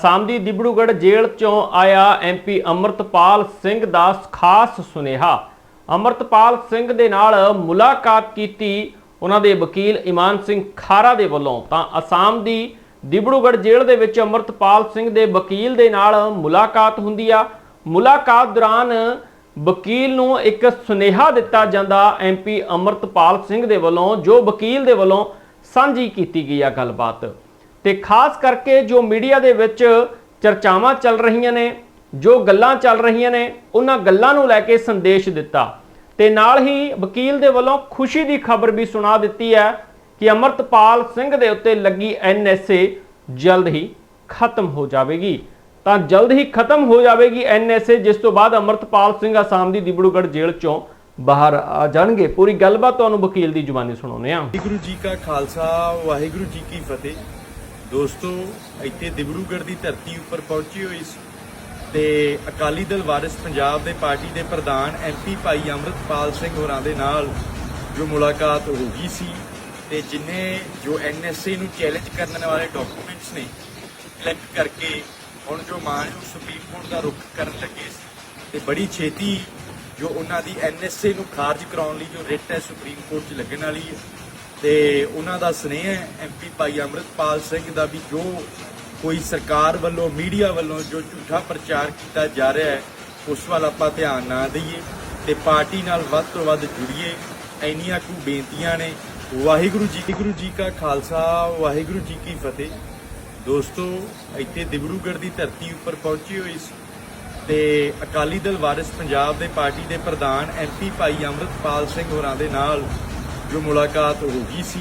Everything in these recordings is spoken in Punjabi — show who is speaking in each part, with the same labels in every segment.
Speaker 1: ਅਸਾਮ ਦੀ ਦਿਬੜੂਗੜ੍ਹ ਜੇਲ੍ਹ ਚੋਂ ਆਇਆ ਐਮਪੀ ਅਮਰਤਪਾਲ ਸਿੰਘ ਦਾ ਖਾਸ ਸੁਨੇਹਾ। ਅਮਰਤਪਾਲ ਸਿੰਘ ਦੇ ਨਾਲ ਮੁਲਾਕਾਤ ਕੀਤੀ ਉਹਨਾਂ ਦੇ ਵਕੀਲ ਇਮਾਨ ਸਿੰਘ ਖਾਰਾ ਦੇ ਵੱਲੋਂ। ਤਾਂ ਅਸਾਮ ਦੀ ਦਿਬੜੂਗੜ੍ਹ ਜੇਲ੍ਹ ਦੇ ਵਿੱਚ ਅਮਰਤਪਾਲ ਸਿੰਘ ਦੇ ਵਕੀਲ ਦੇ ਨਾਲ ਮੁਲਾਕਾਤ ਹੁੰਦੀ ਆ। ਮੁਲਾਕਾਤ ਦੌਰਾਨ ਵਕੀਲ ਨੂੰ ਇੱਕ ਸੁਨੇਹਾ ਦਿੱਤਾ ਜਾਂਦਾ ਐਮਪੀ ਅਮਰਤਪਾਲ ਸਿੰਘ ਦੇ ਵੱਲੋਂ, ਜੋ ਵਕੀਲ ਦੇ ਵੱਲੋਂ ਸਾਂਝੀ ਕੀਤੀ ਗਈ ਆ ਗੱਲਬਾਤ। ਤੇ ਖਾਸ ਕਰਕੇ ਜੋ ਮੀਡੀਆ ਦੇ ਵਿੱਚ ਚਰਚਾਵਾਂ ਚੱਲ ਰਹੀਆਂ ਨੇ, ਜੋ ਗੱਲਾਂ ਚੱਲ ਰਹੀਆਂ ਨੇ, ਉਹਨਾਂ ਗੱਲਾਂ ਨੂੰ ਲੈ ਕੇ ਸੰਦੇਸ਼ ਦਿੱਤਾ। ਤੇ ਨਾਲ ਹੀ ਵਕੀਲ ਦੇ ਵੱਲੋਂ ਖੁਸ਼ੀ ਦੀ ਖਬਰ ਵੀ ਸੁਣਾ ਦਿੱਤੀ ਹੈ ਕਿ ਅਮਰਤਪਾਲ ਸਿੰਘ ਦੇ ਉੱਤੇ ਲੱਗੀ ਐਨਐਸਏ ਜਲਦ ਹੀ ਖਤਮ ਹੋ ਜਾਵੇਗੀ। ਤਾਂ ਜਲਦ ਹੀ ਖਤਮ ਹੋ ਜਾਵੇਗੀ ਐਨਐਸਏ ਜਿਸ ਤੋਂ ਬਾਅਦ ਅਮਰਤਪਾਲ ਸਿੰਘ ਆਸਾਮ ਦੀ ਦਿਬੜੂਗੜ੍ਹ ਜੇਲ੍ਹ ਚੋਂ ਬਾਹਰ ਆ ਜਾਣਗੇ। ਪੂਰੀ ਗੱਲਬਾਤ ਤੁਹਾਨੂੰ ਵਕੀਲ ਦੀ ਜ਼ੁਬਾਨੀ ਸੁਣਾਉਂਦੇ ਹਾਂ।
Speaker 2: ਵਾਹਿਗੁਰੂ ਜੀ ਕਾ ਖਾਲਸਾ, ਵਾਹਿਗੁਰੂ ਜੀ ਕੀ ਫਤਿਹ। ਦੋਸਤੋ, ਇੱਥੇ ਦਿਬੜੂਗੜ੍ਹ ਦੀ ਧਰਤੀ ਉੱਪਰ ਪਹੁੰਚੀ ਹੋਈ ਸੀ ਤੇ ਅਕਾਲੀ ਦਲ ਵਾਰਿਸ ਪੰਜਾਬ ਦੇ ਪਾਰਟੀ ਦੇ ਪ੍ਰਧਾਨ ਐਮਪੀ ਭਾਈ ਅੰਮ੍ਰਿਤਪਾਲ ਸਿੰਘ ਹੋਰਾਂ ਦੇ ਨਾਲ ਜੋ ਮੁਲਾਕਾਤ ਹੋ ਗਈ ਸੀ ਤੇ ਜਿਨੇ ਜੋ ਐਨਐਸਏ ਨੂੰ ਚੈਲੰਜ ਕਰਨ ਵਾਲੇ ਡਾਕੂਮੈਂਟਸ ਨੇ ਕਲੈਕਟ ਕਰਕੇ ਹੁਣ ਜੋ ਮਾਨਯੋਗ ਸੁਪਰੀਮ ਕੋਰਟ ਦਾ ਰੁਖ ਕਰਨ ਲੱਗੇ ਸੀ ਤੇ ਬੜੀ ਛੇਤੀ ਜੋ ਉਹਨਾਂ ਦੀ ਐਨਐਸਏ ਨੂੰ ਖਾਰਜ ਕਰਾਉਣ ਲਈ ਜੋ ਰਿਟ ਹੈ ਸੁਪਰੀਮ ਕੋਰਟ 'ਚ ਲੱਗਣ ਵਾਲੀ ਹੈ ਤੇ ਉਹਨਾਂ ਦਾ ਸਨੇਹ ਹੈ ਐਮਪੀ ਭਾਈ ਅੰਮ੍ਰਿਤਪਾਲ ਸਿੰਘ ਦਾ ਵੀ ਜੋ ਕੋਈ ਸਰਕਾਰ ਵੱਲੋਂ, ਮੀਡੀਆ ਵੱਲੋਂ ਜੋ ਝੂਠਾ ਪ੍ਰਚਾਰ ਕੀਤਾ ਜਾ ਰਿਹਾ ਹੈ, ਉਸ ਵੱਲ ਆਪਾਂ ਧਿਆਨ ਨਾ ਦਈਏ ਤੇ ਪਾਰਟੀ ਨਾਲ ਵੱਧ ਤੋਂ ਵੱਧ ਜੁੜੀਏ। ਇੰਨੀਆਂ ਕੁ ਬੇਨਤੀਆਂ ਨੇ। ਵਾਹਿਗੁਰੂ ਜੀ ਗੁਰੂ ਜੀ ਕਾ ਖਾਲਸਾ, ਵਾਹਿਗੁਰੂ ਜੀ ਕੀ ਫਤਿਹ। ਦੋਸਤੋ, ਇੱਥੇ ਦਿਬੜੂਗੜ੍ਹ ਦੀ ਧਰਤੀ ਉੱਪਰ ਪਹੁੰਚੀ ਹੋਈ ਸੀ ਤੇ ਅਕਾਲੀ ਦਲ ਵਾਰਿਸ ਪੰਜਾਬ ਦੇ ਪਾਰਟੀ ਦੇ ਪ੍ਰਧਾਨ ਐਮਪੀ ਭਾਈ ਅੰਮ੍ਰਿਤਪਾਲ ਸਿੰਘ ਹੋਰਾਂ ਦੇ ਨਾਲ ਜੋ ਮੁਲਾਕਾਤ ਹੋ ਗਈ ਸੀ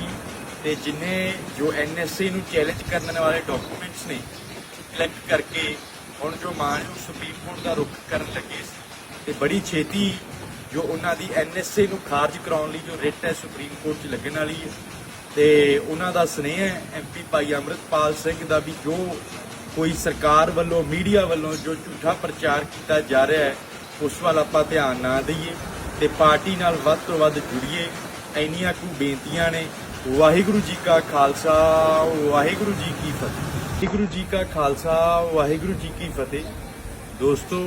Speaker 2: ਤੇ ਜਿਨੇ ਜੋ ਐਨਐਸਏ ਨੂੰ ਚੈਲੰਜ ਕਰਨ ਵਾਲੇ ਡਾਕੂਮੈਂਟਸ ਨੇ ਕਲੈਕਟ ਕਰਕੇ ਹੁਣ ਜੋ ਮਾਨਯੋਗ ਸੁਪਰੀਮ ਕੋਰਟ ਦਾ ਰੁਖ ਕਰਨ ਲੱਗੇ ਸੀ ਤੇ ਬੜੀ ਛੇਤੀ ਜੋ ਉਹਨਾਂ ਦੀ ਐਨਐਸਏ ਨੂੰ ਖਾਰਜ ਕਰਾਉਣ ਲਈ ਜੋ ਰਿਟ ਹੈ ਸੁਪਰੀਮ ਕੋਰਟ 'ਚ ਲੱਗਣ ਵਾਲੀ ਹੈ ਤੇ ਉਹਨਾਂ ਦਾ ਸਨੇਹ ਹੈ ਐਮਪੀ ਭਾਈ ਅੰਮ੍ਰਿਤਪਾਲ ਸਿੰਘ ਦਾ ਵੀ ਜੋ ਕੋਈ ਸਰਕਾਰ ਵੱਲੋਂ ਮੀਡੀਆ ਵੱਲੋਂ ਜੋ ਝੂਠਾ ਪ੍ਰਚਾਰ ਕੀਤਾ ਜਾ ਰਿਹਾ ਹੈ, ਉਸ ਵੱਲ ਆਪਾਂ ਧਿਆਨ ਨਾ ਦਈਏ ਤੇ ਪਾਰਟੀ ਨਾਲ ਵੱਧ ਤੋਂ ਵੱਧ ਜੁੜੀਏ। ਇੰਨੀਆਂ ਕੁ ਬੇਨਤੀਆਂ ਨੇ। ਵਾਹਿਗੁਰੂ ਜੀ ਕਾ ਖਾਲਸਾ, ਵਾਹਿਗੁਰੂ ਜੀ ਕੀ ਫਤਿਹ। ਵਾਹਿਗੁਰੂ ਜੀ ਕਾ ਖਾਲਸਾ, ਵਾਹਿਗੁਰੂ ਜੀ ਕੀ ਫਤਿਹ। ਦੋਸਤੋ,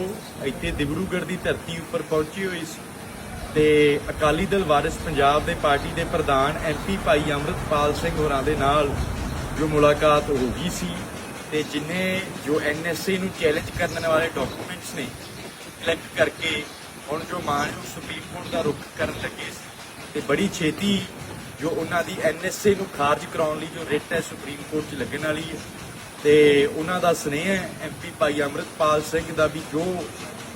Speaker 2: ਇੱਥੇ ਦਿਬੜੂਗੜ੍ਹ ਦੀ ਧਰਤੀ ਉੱਪਰ ਪਹੁੰਚੀ ਹੋਈ ਸੀ ਤੇ ਅਕਾਲੀ ਦਲ ਵਾਰਿਸ ਪੰਜਾਬ ਦੇ ਪਾਰਟੀ ਦੇ ਪ੍ਰਧਾਨ ਐਮਪੀ ਭਾਈ ਅੰਮ੍ਰਿਤਪਾਲ ਸਿੰਘ ਹੋਰਾਂ ਦੇ ਨਾਲ ਜੋ ਮੁਲਾਕਾਤ ਹੋ ਗਈ ਸੀ ਤੇ ਜਿਨੇ ਜੋ ਐਨਐਸਏ ਨੂੰ ਚੈਲੰਜ ਕਰਨ ਵਾਲੇ ਡਾਕੂਮੈਂਟਸ ਨੇ ਕਲੈਕਟ ਕਰਕੇ ਹੁਣ ਜੋ ਮਾਨਯੋਗ ਸੁਪਰੀਮ ਕੋਰਟ ਦਾ ਰੁਖ ਕਰਨ ਲੱਗੇ ਸੀ ਤੇ ਬੜੀ ਛੇਤੀ ਜੋ ਉਹਨਾਂ ਦੀ ਐਨਐਸਏ ਨੂੰ ਖਾਰਜ ਕਰਾਉਣ ਲਈ ਜੋ ਰਿਟ ਹੈ ਸੁਪਰੀਮ ਕੋਰਟ 'ਚ ਲੱਗਣ ਵਾਲੀ ਹੈ। ਤੇ ਉਹਨਾਂ ਦਾ ਸਨੇਹ ਹੈ ਐਮਪੀ ਭਾਈ ਅੰਮ੍ਰਿਤਪਾਲ ਸਿੰਘ ਦਾ ਵੀ ਜੋ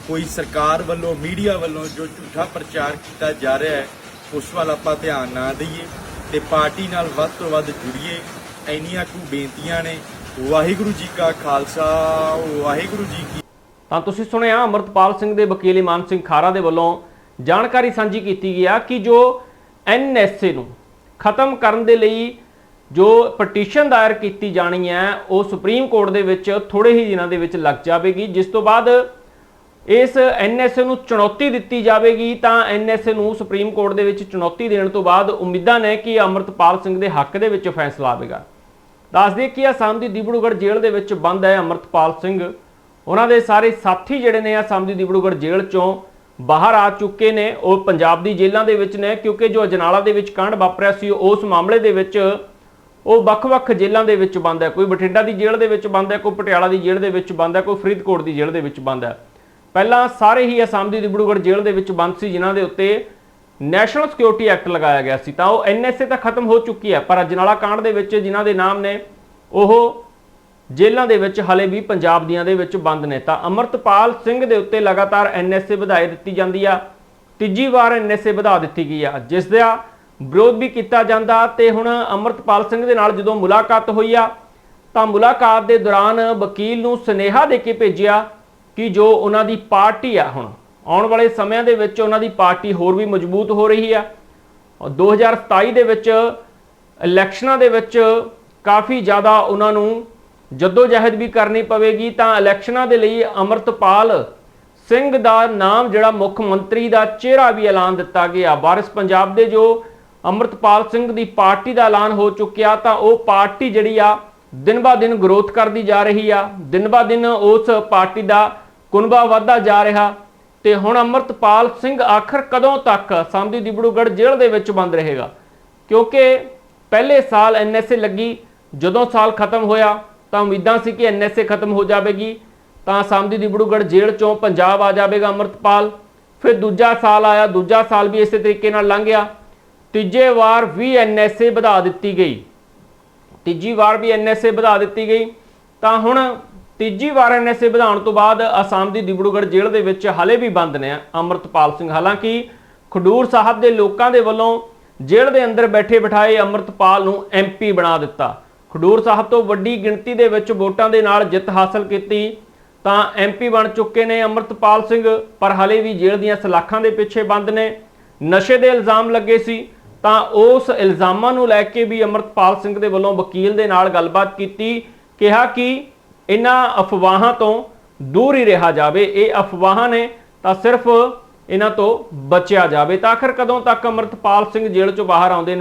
Speaker 2: ਕੋਈ ਸਰਕਾਰ ਵੱਲੋਂ, ਮੀਡੀਆ ਵੱਲੋਂ ਜੋ ਝੂਠਾ ਪ੍ਰਚਾਰ ਕੀਤਾ ਜਾ ਰਿਹਾ ਹੈ, ਉਸ ਵੱਲ ਆਪਾਂ ਧਿਆਨ ਨਾ ਦਈਏ ਤੇ ਪਾਰਟੀ ਨਾਲ ਵੱਧ ਤੋਂ ਵੱਧ ਜੁੜੀਏ। ਇੰਨੀਆਂ ਕੁ ਬੇਨਤੀਆਂ ਨੇ। ਵਾਹਿਗੁਰੂ ਜੀ ਕਾ ਖਾਲਸਾ, ਵਾਹਿਗੁਰੂ ਜੀ ਕੀ
Speaker 1: ਤਾਂ ਤੁਸੀਂ ਸੁਣਿਆ ਅਮਰਤਪਾਲ ਸਿੰਘ ਦੇ ਵਕੀਲ ਇਮਾਨ ਸਿੰਘ ਖਾਰਾ ਦੇ ਵੱਲੋਂ ਜਾਣਕਾਰੀ ਸਾਂਝੀ ਕੀਤੀ ਗਈ ਆ ਕਿ ਜੋ ਐਨਐਸਏ ਨੂੰ ਖਤਮ ਕਰਨ ਦੇ ਲਈ ਜੋ ਪਟੀਸ਼ਨ ਦਾਇਰ ਕੀਤੀ ਜਾਣੀ ਹੈ, ਉਹ ਸੁਪਰੀਮ ਕੋਰਟ ਦੇ ਵਿੱਚ ਥੋੜੇ ਹੀ ਦਿਨਾਂ ਦੇ ਵਿੱਚ ਲੱਗ ਜਾਵੇਗੀ। ਜਿਸ ਤੋਂ ਬਾਅਦ ਇਸ ਐਨਐਸਏ ਨੂੰ ਚੁਣੌਤੀ ਦਿੱਤੀ ਜਾਵੇਗੀ, ਤਾਂ ਐਨਐਸਏ ਨੂੰ ਸੁਪਰੀਮ ਕੋਰਟ ਦੇ ਵਿੱਚ ਚੁਣੌਤੀ ਦੇਣ ਤੋਂ ਬਾਅਦ ਉਮੀਦਾਂ ਨੇ ਕਿ ਅਮਰਤਪਾਲ ਸਿੰਘ ਦੇ ਹੱਕ ਦੇ ਵਿੱਚ ਫੈਸਲਾ ਆਵੇਗਾ। ਦੱਸ ਦਈਏ ਕਿ ਆਸਾਮ ਦੀ ਦਿਬੜੂਗੜ੍ਹ ਜੇਲ੍ਹ ਦੇ ਵਿੱਚ ਬੰਦ ਹੈ ਅਮਰਤਪਾਲ ਸਿੰਘ। ਉਹਨਾਂ ਦੇ ਸਾਰੇ ਸਾਥੀ ਜਿਹੜੇ ਨੇ ਆਸਾਮ ਦੀ ਦਿਬੜੂਗੜ੍ਹ ਜੇਲ੍ਹ ਚੋਂ ਬਾਹਰ ਆ ਚੁੱਕੇ ਨੇ, ਉਹ ਪੰਜਾਬ ਦੀ ਜੇਲ੍ਹਾਂ ਦੇ ਵਿੱਚ ਨੇ, ਕਿਉਂਕਿ ਜੋ ਅਜਨਾਲਾ ਦੇ ਵਿੱਚ ਕਾਂਡ ਵਾਪਰਿਆ ਸੀ, ਉਸ ਮਾਮਲੇ ਦੇ ਵਿੱਚ ਉਹ ਵੱਖ-ਵੱਖ ਜੇਲ੍ਹਾਂ ਦੇ ਵਿੱਚ ਬੰਦ ਹੈ। ਕੋਈ ਬਠਿੰਡਾ ਦੀ ਜੇਲ੍ਹ ਦੇ ਵਿੱਚ ਬੰਦ ਹੈ, ਕੋਈ ਪਟਿਆਲਾ ਦੀ ਜੇਲ੍ਹ ਦੇ ਵਿੱਚ ਬੰਦ ਹੈ, ਕੋਈ ਫਰੀਦਕੋਟ ਦੀ ਜੇਲ੍ਹ ਦੇ ਵਿੱਚ ਬੰਦ ਹੈ। ਪਹਿਲਾਂ ਸਾਰੇ ਹੀ ਅਸਾਮ ਦੀ ਦਿਬੜੂਗੜ੍ਹ ਜੇਲ੍ਹ ਦੇ ਵਿੱਚ ਬੰਦ ਸੀ, ਜਿਨ੍ਹਾਂ ਦੇ ਉੱਤੇ ਨੈਸ਼ਨਲ ਸਿਕਿਉਰਿਟੀ ਐਕਟ ਲਗਾਇਆ ਗਿਆ ਸੀ। ਤਾਂ ਉਹ ਐਨਐਸਏ ਤਾਂ ਖਤਮ ਹੋ ਚੁੱਕੀ ਹੈ, ਪਰ ਅਜਨਾਲਾ ਕਾਂਡ ਦੇ ਵਿੱਚ ਜਿਨ੍ਹਾਂ ਦੇ ਨਾਮ ਨੇ, ਉਹ ਜੇਲ੍ਹਾਂ ਦੇ ਵਿੱਚ ਹਲੇ ਵੀ ਪੰਜਾਬ ਦੀਆਂ ਦੇ ਵਿੱਚ ਬੰਦ ਨੇ ਤਾਂ ਅਮਰਤਪਾਲ ਸਿੰਘ ਦੇ ਉੱਤੇ ਲਗਾਤਾਰ ਐਨਐਸਏ ਵਧਾਈ ਦਿੱਤੀ ਜਾਂਦੀ ਆ। ਤੀਜੀ ਵਾਰ ਐਨਐਸਏ ਵਧਾ ਦਿੱਤੀ ਗਈ ਆ। ਜਿਸ ਦਾ ਵਿਰੋਧ ਵੀ ਕੀਤਾ ਜਾਂਦਾ ਤੇ ਹੁਣ ਅਮਰਤਪਾਲ ਸਿੰਘ ਦੇ ਨਾਲ ਜਦੋਂ ਮੁਲਾਕਾਤ ਹੋਈ ਆ, ਤਾਂ ਮੁਲਾਕਾਤ ਦੇ ਦੌਰਾਨ ਵਕੀਲ ਨੂੰ ਸੁਨੇਹਾ ਦੇ ਕੇ ਭੇਜਿਆ ਕਿ ਜੋ ਉਹਨਾਂ ਦੀ ਪਾਰਟੀ ਆ ਹੁਣ, ਆਉਣ ਵਾਲੇ ਸਮਿਆਂ ਦੇ ਵਿੱਚ ਉਹਨਾਂ ਦੀ ਪਾਰਟੀ ਹੋਰ ਵੀ ਮਜ਼ਬੂਤ ਹੋ ਰਹੀ ਆ। ਔਰ 2027 ਦੇ ਵਿੱਚ ਇਲੈਕਸ਼ਨਾਂ ਦੇ ਵਿੱਚ ਕਾਫੀ ਜ਼ਿਆਦਾ ਉਹਨਾਂ ਨੂੰ ਜਦੋਂ ਜਹਿਦ ਵੀ ਕਰਨੀ ਪਵੇਗੀ ਤਾਂ ਇਲੈਕਸ਼ਨਾਂ ਦੇ ਲਈ ਅਮਰਤਪਾਲ ਸਿੰਘ ਦਾ ਨਾਮ ਜਿਹੜਾ ਮੁੱਖ ਮੰਤਰੀ ਦਾ ਚਿਹਰਾ ਵੀ ਐਲਾਨ ਦਿੱਤਾ ਗਿਆ। ਵਾਰਿਸ ਪੰਜਾਬ ਦੇ ਜੋ ਅਮਰਤਪਾਲ ਸਿੰਘ ਦੀ ਪਾਰਟੀ ਦਾ ਐਲਾਨ ਹੋ ਚੁੱਕਿਆ ਤਾਂ ਉਹ ਪਾਰਟੀ ਜਿਹੜੀ ਆ, ਦਿਨ ਬਾ ਦਿਨ ਗਰੋਥ ਕਰਦੀ ਜਾ ਰਹੀ ਆ। ਦਿਨ ਬਾ ਦਿਨ ਉਸ ਪਾਰਟੀ ਦਾ ਕੁਨਬਾ ਵਧਦਾ ਜਾ ਰਿਹਾ ਤੇ ਹੁਣ ਅਮਰਤਪਾਲ ਸਿੰਘ ਆਖਰ ਕਦੋਂ ਤੱਕ ਸਾਮਦੀ ਦਿਬੜੂਗੜ੍ਹ ਜੇਲ੍ਹ ਦੇ ਵਿੱਚ ਬੰਦ ਰਹੇਗਾ? ਕਿਉਂਕਿ ਪਹਿਲੇ ਸਾਲ ਐਨਐਸਏ ਲੱਗੀ, ਜਦੋਂ ਸਾਲ ਖਤਮ ਹੋਇਆ ਤਾਂ ਉਮੀਦਾਂ ਸੀ ਕਿ ਐਨਐਸਏ ਖਤਮ ਹੋ ਜਾਵੇਗੀ। ਤਾਂ ਸਾਮਦੀ ਦਿਬੜੂਗੜ੍ਹ ਜੇਲ੍ਹ ਚੋਂ ਪੰਜਾਬ ਆ ਜਾਵੇਗਾ ਅਮਰਤਪਾਲ। ਫਿਰ ਦੂਜਾ ਸਾਲ ਆਇਆ, ਦੂਜਾ ਸਾਲ ਵੀ ਇਸੇ ਤਰੀਕੇ ਨਾਲ ਲੰਘ ਗਿਆ। ਤੀਜੇ ਵਾਰ ਵੀ ਐਨਐਸਏ ਵਧਾ ਦਿੱਤੀ ਗਈ। ਤੀਜੀ ਵਾਰ ਵੀ ਐਨਐਸਏ ਵਧਾ ਦਿੱਤੀ ਗਈ। ਤਾਂ ਹੁਣ ਤੀਜੀ ਵਾਰ ਐਨਐਸਏ ਵਧਾਉਣ ਤੋਂ ਬਾਅਦ ਅਸਾਮ ਦੀ ਦਿਬੜੂਗੜ੍ਹ ਜੇਲ੍ਹ ਦੇ ਵਿੱਚ ਹਲੇ ਵੀ ਬੰਦ ਨੇ ਅਮਰਤਪਾਲ ਸਿੰਘ। ਹਾਲਾਂਕਿ ਖਡੂਰ ਸਾਹਿਬ ਦੇ ਲੋਕਾਂ ਦੇ ਵੱਲੋਂ ਜੇਲ੍ਹ ਦੇ ਅੰਦਰ ਬੈਠੇ ਬਿਠਾਏ ਅਮਰਤਪਾਲ ਨੂੰ ਐਮਪੀ ਬਣਾ ਦਿੱਤਾ। ਖਡੂਰ ਸਾਹਿਬ ਤੋਂ ਵੱਡੀ ਗਿਣਤੀ ਦੇ ਵਿੱਚ ਵੋਟਾਂ ਦੇ ਨਾਲ ਜਿੱਤ ਹਾਸਲ ਕੀਤੀ, ਤਾਂ ਐਮਪੀ ਬਣ ਚੁੱਕੇ ਨੇ ਅਮਰਤਪਾਲ ਸਿੰਘ, ਪਰ ਹਲੇ ਵੀ ਜੇਲ੍ਹ ਦੀਆਂ ਸਲਾਖਾਂ ਦੇ ਪਿੱਛੇ ਬੰਦ ਨੇ। ਨਸ਼ੇ ਦੇ ਇਲਜ਼ਾਮ ਲੱਗੇ ਸੀ, ਤਾਂ ਉਸ ਇਲਜ਼ਾਮਾਂ ਨੂੰ ਲੈ ਕੇ ਵੀ ਅਮਰਤਪਾਲ ਸਿੰਘ ਦੇ ਵੱਲੋਂ ਵਕੀਲ ਦੇ ਨਾਲ ਗੱਲਬਾਤ ਕੀਤੀ, ਕਿਹਾ ਕਿ ਇਹਨਾਂ ਅਫਵਾਹਾਂ ਤੋਂ ਦੂਰ ਹੀ ਰਿਹਾ ਜਾਵੇ। ਇਹ ਅਫਵਾਹਾਂ ਨੇ ਤਾਂ ਸਿਰਫ ਇਹਨਾਂ ਤੋਂ ਬਚਿਆ ਜਾਵੇ। ਤਾਂ ਆਖਰ ਕਦੋਂ ਤੱਕ ਅਮਰਤਪਾਲ ਸਿੰਘ ਜੇਲ੍ਹ ਚੋਂ ਬਾਹਰ ਆਉਂਦੇ ਨੇ?